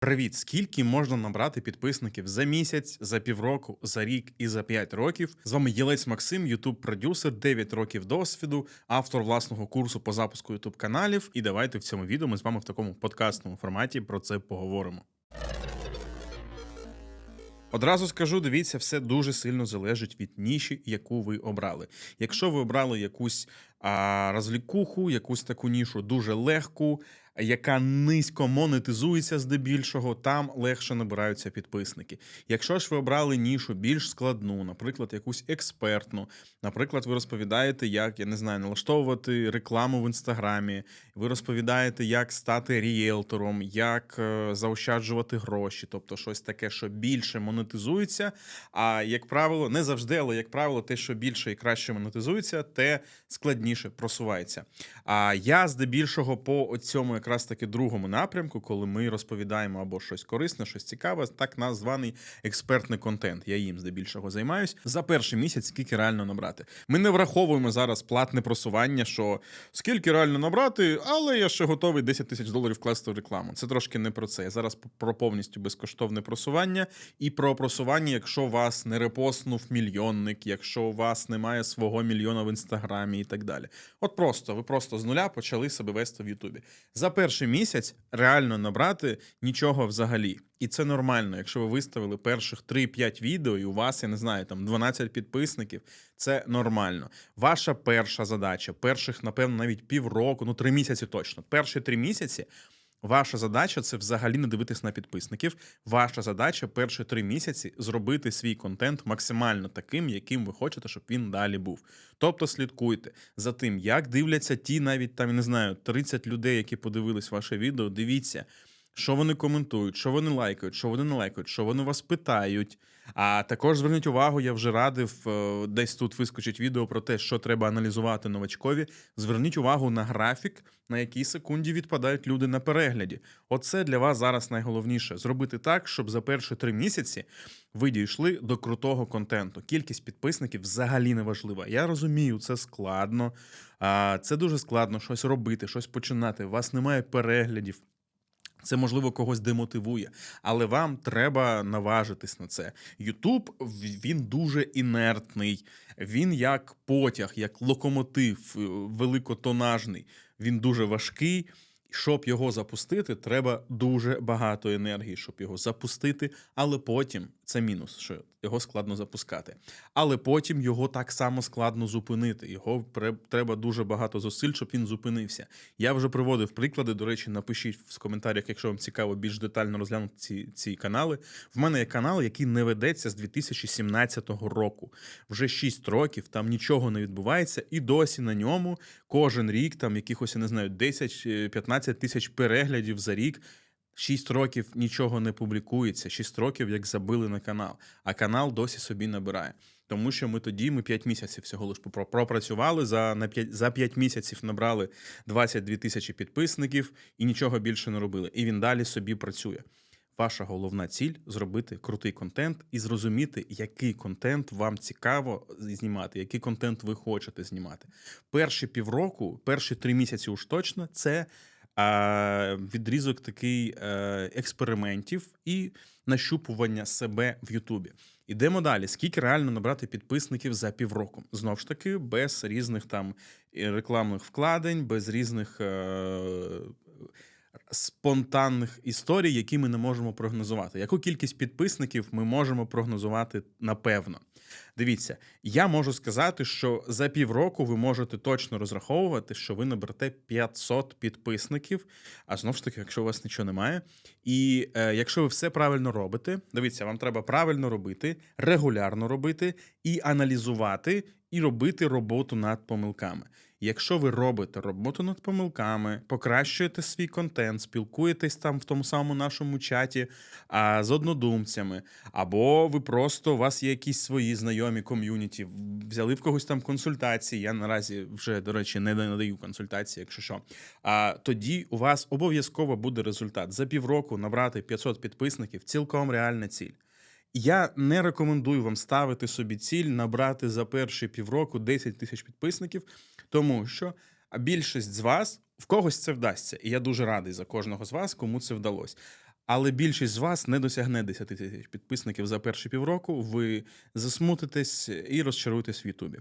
Привіт! Скільки можна набрати підписників за місяць, за півроку, за рік і за 5 років? З вами Єлець Максим, ютуб продюсер, 9 років досвіду, автор власного курсу по запуску ютуб каналів. І давайте в цьому відео ми з вами в такому подкастному форматі про це поговоримо. Одразу скажу, дивіться, все дуже сильно залежить від ніші, яку ви обрали. Якщо ви обрали якусь а, розлікуху, якусь таку нішу дуже легку, яка низько монетизується здебільшого, там легше набираються підписники. Якщо ж ви обрали нішу більш складну, наприклад, якусь експертну, наприклад, ви розповідаєте, як я не знаю, налаштовувати рекламу в інстаграмі, ви розповідаєте, як стати рієлтором, як е, заощаджувати гроші, тобто щось таке, що більше монетизується. А як правило, не завжди, але як правило, те, що більше і краще монетизується, те складніше просувається. А я здебільшого по цьому якраз таки другому напрямку, коли ми розповідаємо або щось корисне, щось цікаве, так названий експертний контент. Я їм здебільшого займаюсь. За перший місяць скільки реально набрати. Ми не враховуємо зараз платне просування, що скільки реально набрати, але я ще готовий 10 тисяч доларів вкласти в рекламу. Це трошки не про це. Я зараз про повністю безкоштовне просування і про просування, якщо вас не репостнув мільйонник, якщо у вас немає свого мільйона в інстаграмі і так далі. От просто ви просто з нуля почали себе вести в Ютубі. За перший місяць реально набрати нічого взагалі. І це нормально. Якщо ви виставили перших 3-5 відео, і у вас, я не знаю, там 12 підписників, це нормально. Ваша перша задача, перших, напевно, навіть півроку, ну три місяці точно. Перші три місяці. Ваша задача це взагалі не дивитись на підписників. Ваша задача перші три місяці зробити свій контент максимально таким, яким ви хочете, щоб він далі був. Тобто слідкуйте за тим, як дивляться ті, навіть там не знаю, 30 людей, які подивились ваше відео. Дивіться, що вони коментують, що вони лайкають, що вони не лайкають, що вони вас питають. А також зверніть увагу, я вже радив, е, десь тут вискочить відео про те, що треба аналізувати новачкові. Зверніть увагу на графік, на якій секунді відпадають люди на перегляді. Оце для вас зараз найголовніше зробити так, щоб за перші три місяці ви дійшли до крутого контенту. Кількість підписників взагалі не важлива. Я розумію, це складно. а, Це дуже складно щось робити, щось починати. У вас немає переглядів. Це можливо когось демотивує, але вам треба наважитись на це. Ютуб він дуже інертний, він як потяг, як локомотив е, великотонажний. Він дуже важкий. Щоб його запустити, треба дуже багато енергії, щоб його запустити, але потім це мінус, що його складно запускати. Але потім його так само складно зупинити. Його треба дуже багато зусиль, щоб він зупинився. Я вже приводив приклади. До речі, напишіть в коментарях, якщо вам цікаво більш детально розглянути ці ці канали. В мене є канал, який не ведеться з 2017 року. Вже 6 років там нічого не відбувається, і досі на ньому кожен рік там якихось я не знаю 10-15 тисяч переглядів за рік. 6 років нічого не публікується, 6 років як забили на канал, а канал досі собі набирає. Тому що ми тоді ми 5 місяців всього лиш пропрацювали за на 5, за 5 місяців набрали 22 тисячі підписників і нічого більше не робили. І він далі собі працює. Ваша головна ціль зробити крутий контент і зрозуміти, який контент вам цікаво знімати, який контент ви хочете знімати. Перші півроку, перші три місяці уж точно це відрізок такий е, експериментів і нащупування себе в Ютубі. Ідемо далі. Скільки реально набрати підписників за півроку? Знов ж таки, без різних там рекламних вкладень, без різних. Спонтанних історій, які ми не можемо прогнозувати. Яку кількість підписників ми можемо прогнозувати напевно? Дивіться, я можу сказати, що за півроку ви можете точно розраховувати, що ви наберете 500 підписників. А знову ж таки, якщо у вас нічого немає. І е, якщо ви все правильно робите, дивіться, вам треба правильно робити, регулярно робити і аналізувати, і робити роботу над помилками. Якщо ви робите роботу над помилками, покращуєте свій контент, спілкуєтесь там в тому самому нашому чаті а, з однодумцями, або ви просто у вас є якісь свої знайомі ком'юніті, взяли в когось там консультації. Я наразі вже, до речі, не надаю консультації, якщо що. А тоді у вас обов'язково буде результат. За півроку набрати 500 підписників цілком реальна ціль. Я не рекомендую вам ставити собі ціль набрати за перші півроку 10 тисяч підписників, тому що більшість з вас в когось це вдасться. І я дуже радий за кожного з вас, кому це вдалося. Але більшість з вас не досягне 10 тисяч підписників за перші півроку. Ви засмутитесь і розчаруєтесь в Ютубі.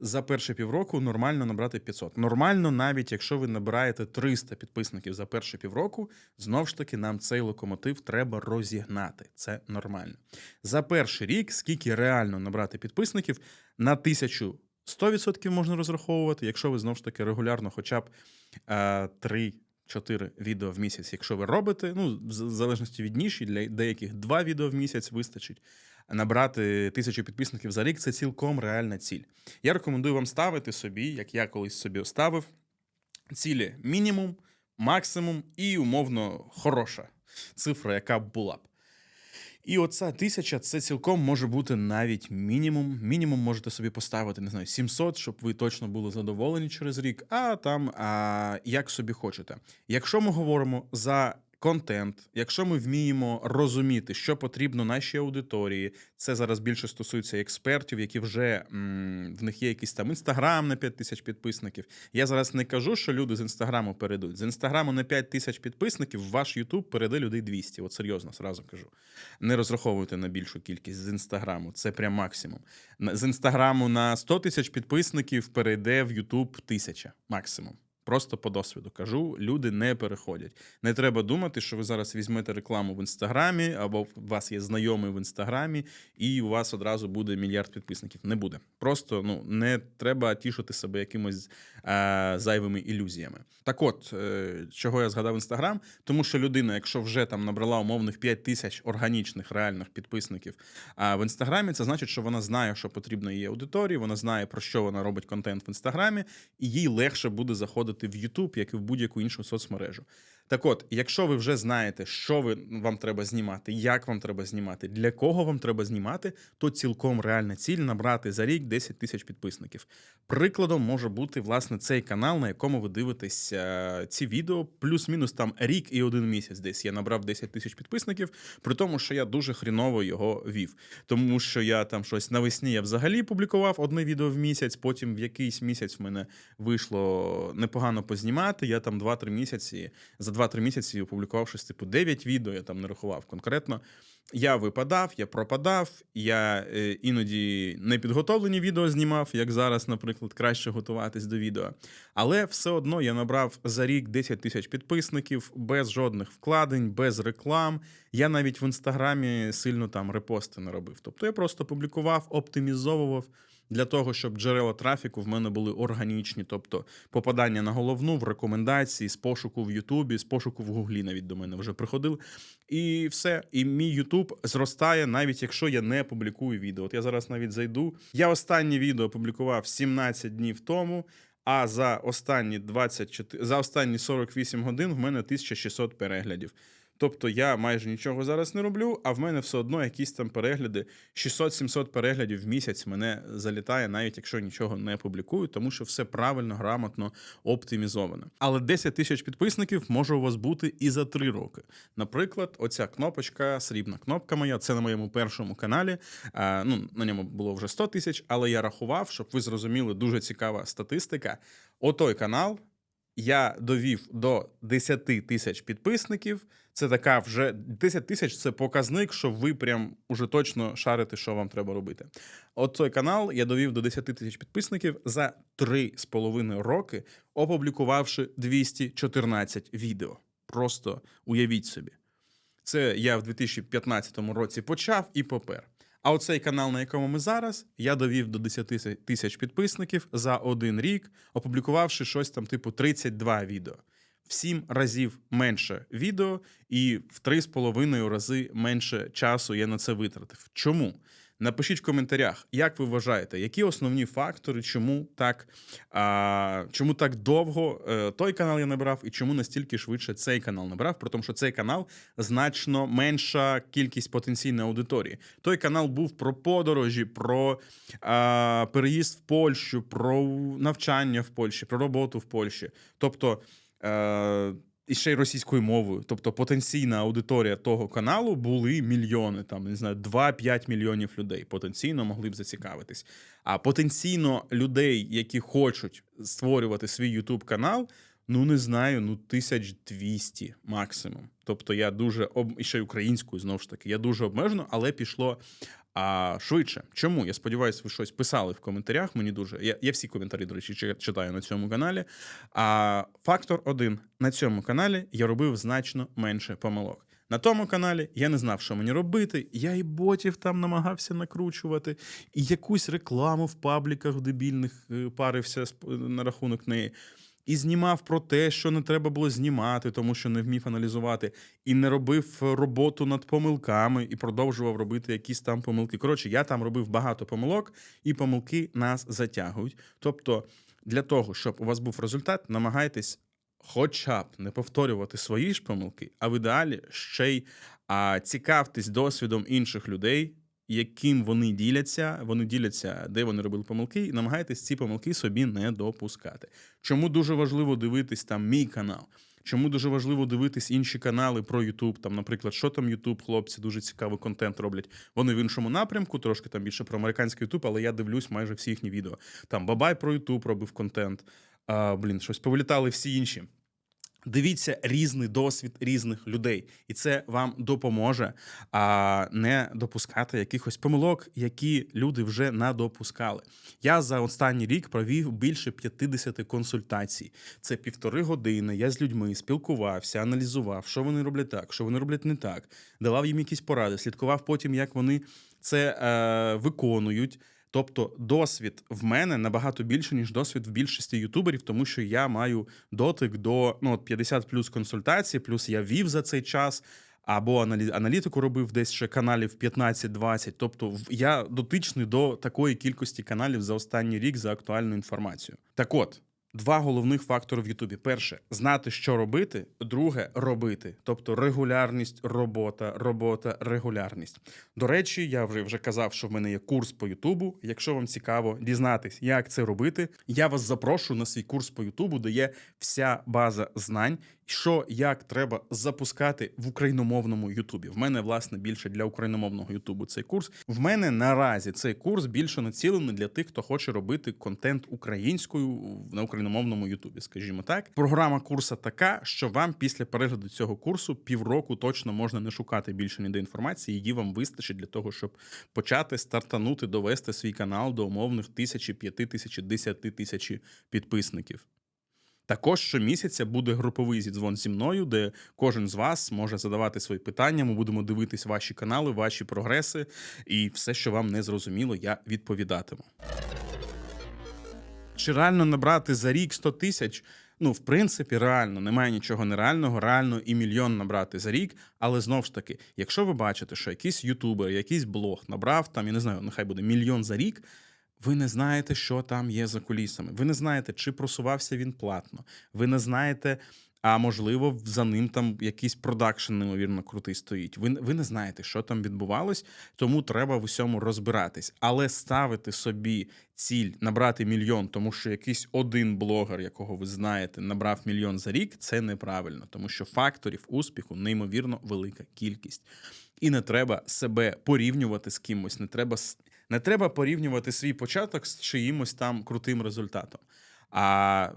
За перші півроку нормально набрати 500. Нормально, навіть якщо ви набираєте 300 підписників за перші півроку, знов ж таки нам цей локомотив треба розігнати. Це нормально. За перший рік, скільки реально набрати підписників, на тисячу 100% можна розраховувати, якщо ви знов ж таки регулярно, хоча б е, 3 4 відео в місяць, якщо ви робите, ну, в залежності від ніші, для деяких 2 відео в місяць вистачить. Набрати тисячу підписників за рік це цілком реальна ціль. Я рекомендую вам ставити собі, як я колись собі ставив, цілі мінімум, максимум і умовно хороша цифра, яка була б. І оця тисяча це цілком може бути навіть мінімум. Мінімум можете собі поставити, не знаю, 700, щоб ви точно були задоволені через рік, а там а, як собі хочете. Якщо ми говоримо за контент, якщо ми вміємо розуміти, що потрібно нашій аудиторії, це зараз більше стосується експертів, які вже м, в них є якийсь там інстаграм на 5 тисяч підписників. Я зараз не кажу, що люди з інстаграму перейдуть. З інстаграму на 5 тисяч підписників в ваш Ютуб перейде людей 200. От серйозно, зразу кажу. Не розраховуйте на більшу кількість з інстаграму, це прям максимум. З інстаграму на 100 тисяч підписників перейде в Ютуб тисяча максимум. Просто по досвіду кажу, люди не переходять. Не треба думати, що ви зараз візьмете рекламу в інстаграмі, або у вас є знайомий в інстаграмі, і у вас одразу буде мільярд підписників. Не буде. Просто ну не треба тішити себе якимось е, зайвими ілюзіями. Так от, е, чого я згадав інстаграм, тому що людина, якщо вже там набрала умовних 5 тисяч органічних реальних підписників а в інстаграмі, це значить, що вона знає, що потрібно її аудиторії, вона знає про що вона робить контент в інстаграмі, і їй легше буде заходити в YouTube, як і в будь-яку іншу соцмережу. Так от, якщо ви вже знаєте, що ви вам треба знімати, як вам треба знімати, для кого вам треба знімати, то цілком реальна ціль набрати за рік 10 тисяч підписників. Прикладом може бути власне цей канал, на якому ви дивитесь е, ці відео, плюс-мінус там рік і один місяць. Десь я набрав 10 тисяч підписників, при тому, що я дуже хріново його вів. Тому що я там щось навесні я взагалі публікував одне відео в місяць. Потім в якийсь місяць в мене вийшло непогано познімати. Я там 2-3 місяці за 2-3 місяці опублікував щось типу 9 відео. Я там не рахував конкретно. Я випадав, я пропадав, я е, іноді непідготовлені відео знімав, як зараз, наприклад, краще готуватись до відео. Але все одно я набрав за рік 10 тисяч підписників без жодних вкладень, без реклам. Я навіть в інстаграмі сильно там репости не робив. Тобто я просто публікував, оптимізовував. Для того, щоб джерела трафіку в мене були органічні, тобто попадання на головну в рекомендації з пошуку в Ютубі, з пошуку в Гуглі навіть до мене вже приходили. І все. І мій Ютуб зростає, навіть якщо я не публікую відео. От я зараз навіть зайду. Я останнє відео опублікував 17 днів тому. А за останні 24, за останні 48 годин в мене 1600 переглядів. Тобто я майже нічого зараз не роблю, а в мене все одно якісь там перегляди. 600-700 переглядів в місяць мене залітає, навіть якщо нічого не публікую, тому що все правильно, грамотно оптимізовано. Але 10 тисяч підписників може у вас бути і за 3 роки. Наприклад, оця кнопочка, срібна кнопка моя, це на моєму першому каналі. А, ну, на ньому було вже 100 тисяч, але я рахував, щоб ви зрозуміли, дуже цікава статистика. Отой канал я довів до 10 тисяч підписників. Це така вже 10 тисяч це показник, що ви прям уже точно шарите, що вам треба робити. От той канал я довів до 10 тисяч підписників за 3,5 роки, опублікувавши 214 відео. Просто уявіть собі. Це я в 2015 році почав і попер. А оцей канал, на якому ми зараз, я довів до 10 тисяч підписників за один рік, опублікувавши щось там, типу, 32 відео. В 7 разів менше відео, і в 3,5 рази менше часу я на це витратив. Чому? Напишіть в коментарях, як ви вважаєте, які основні фактори, чому так, а, чому так довго е, той канал я набрав, і чому настільки швидше цей канал набрав, при тому, що цей канал значно менша кількість потенційної аудиторії. Той канал був про подорожі, про а, переїзд в Польщу, про навчання в Польщі, про роботу в Польщі. Тобто. І ще й російською мовою. Тобто потенційна аудиторія того каналу були мільйони, там не знаю, 2-5 мільйонів людей потенційно могли б зацікавитись. А потенційно людей, які хочуть створювати свій YouTube канал, Ну, не знаю, ну 1200 максимум. Тобто я дуже об... і ще й українською знову ж таки, я дуже обмежено, але пішло а, швидше. Чому? Я сподіваюся, ви щось писали в коментарях. Мені дуже. Я, я всі коментарі, до речі, чи- читаю на цьому каналі. А фактор один: на цьому каналі я робив значно менше помилок. На тому каналі я не знав, що мені робити. Я і ботів там намагався накручувати, і якусь рекламу в пабліках дебільних е, парився на рахунок неї. І знімав про те, що не треба було знімати, тому що не вмів аналізувати, і не робив е, роботу над помилками, і продовжував робити якісь там помилки. Коротше, я там робив багато помилок, і помилки нас затягують. Тобто, для того, щоб у вас був результат, намагайтесь хоча б не повторювати свої ж помилки, а в ідеалі ще й а, цікавтесь досвідом інших людей, яким вони діляться. Вони діляться, де вони робили помилки, і намагайтесь ці помилки собі не допускати. Чому дуже важливо дивитись там мій канал? Чому дуже важливо дивитись інші канали про YouTube, там, наприклад, що там YouTube, хлопці дуже цікавий контент роблять. Вони в іншому напрямку, трошки там більше про американський YouTube, але я дивлюсь майже всі їхні відео. Там Бабай про YouTube робив контент. А, блін, щось повилітали всі інші. Дивіться різний досвід різних людей, і це вам допоможе а, не допускати якихось помилок, які люди вже надопускали. Я за останній рік провів більше 50 консультацій. Це півтори години. Я з людьми спілкувався, аналізував, що вони роблять так, що вони роблять не так, давав їм якісь поради, слідкував потім, як вони це е, виконують. Тобто досвід в мене набагато більше, ніж досвід в більшості ютуберів, тому що я маю дотик до ну, от 50 плюс консультацій, плюс я вів за цей час. Або аналі- аналітику робив десь ще каналів 15-20. Тобто я дотичний до такої кількості каналів за останній рік за актуальну інформацію. Так от, два головних фактори в Ютубі: перше знати, що робити. Друге робити. Тобто регулярність, робота, робота, регулярність. До речі, я вже вже казав, що в мене є курс по Ютубу. Якщо вам цікаво дізнатись, як це робити, я вас запрошую на свій курс по Ютубу, де є вся база знань, що як треба запускати в україномовному Ютубі. В мене власне більше для україномовного Ютубу цей курс. В мене наразі цей курс більше націлений для тих, хто хоче робити контент українською на україномовному Ютубі. Скажімо так, програма курсу така, що вам після перегляду цього курсу півроку точно можна не шукати більше ніде інформації. Її вам вистачить для того, щоб почати стартанути, довести свій канал до умовних тисячі, п'яти тисячі, десяти тисячі підписників. Також щомісяця буде груповий зідзвон зі мною, де кожен з вас може задавати свої питання. Ми будемо дивитись ваші канали, ваші прогреси, і все, що вам не зрозуміло, я відповідатиму. Чи реально набрати за рік 100 тисяч? Ну, в принципі, реально, немає нічого нереального, реально і мільйон набрати за рік. Але знову ж таки, якщо ви бачите, що якийсь ютубер, якийсь блог набрав там, я не знаю, нехай буде мільйон за рік. Ви не знаєте, що там є за кулісами. Ви не знаєте, чи просувався він платно. Ви не знаєте, а можливо, за ним там якийсь продакшн, неймовірно, крутий стоїть. Ви, ви не знаєте, що там відбувалось, тому треба в усьому розбиратись. Але ставити собі ціль набрати мільйон, тому що якийсь один блогер, якого ви знаєте, набрав мільйон за рік, це неправильно, тому що факторів успіху неймовірно велика кількість. І не треба себе порівнювати з кимось, не треба не треба порівнювати свій початок з чиїмось там крутим результатом. А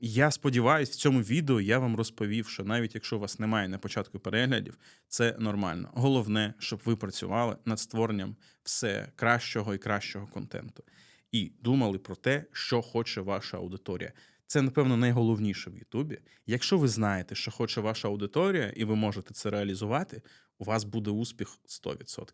я сподіваюся, в цьому відео я вам розповів, що навіть якщо у вас немає на початку переглядів, це нормально. Головне, щоб ви працювали над створенням все кращого і кращого контенту. І думали про те, що хоче ваша аудиторія. Це, напевно, найголовніше в Ютубі. Якщо ви знаєте, що хоче ваша аудиторія, і ви можете це реалізувати, у вас буде успіх 100%.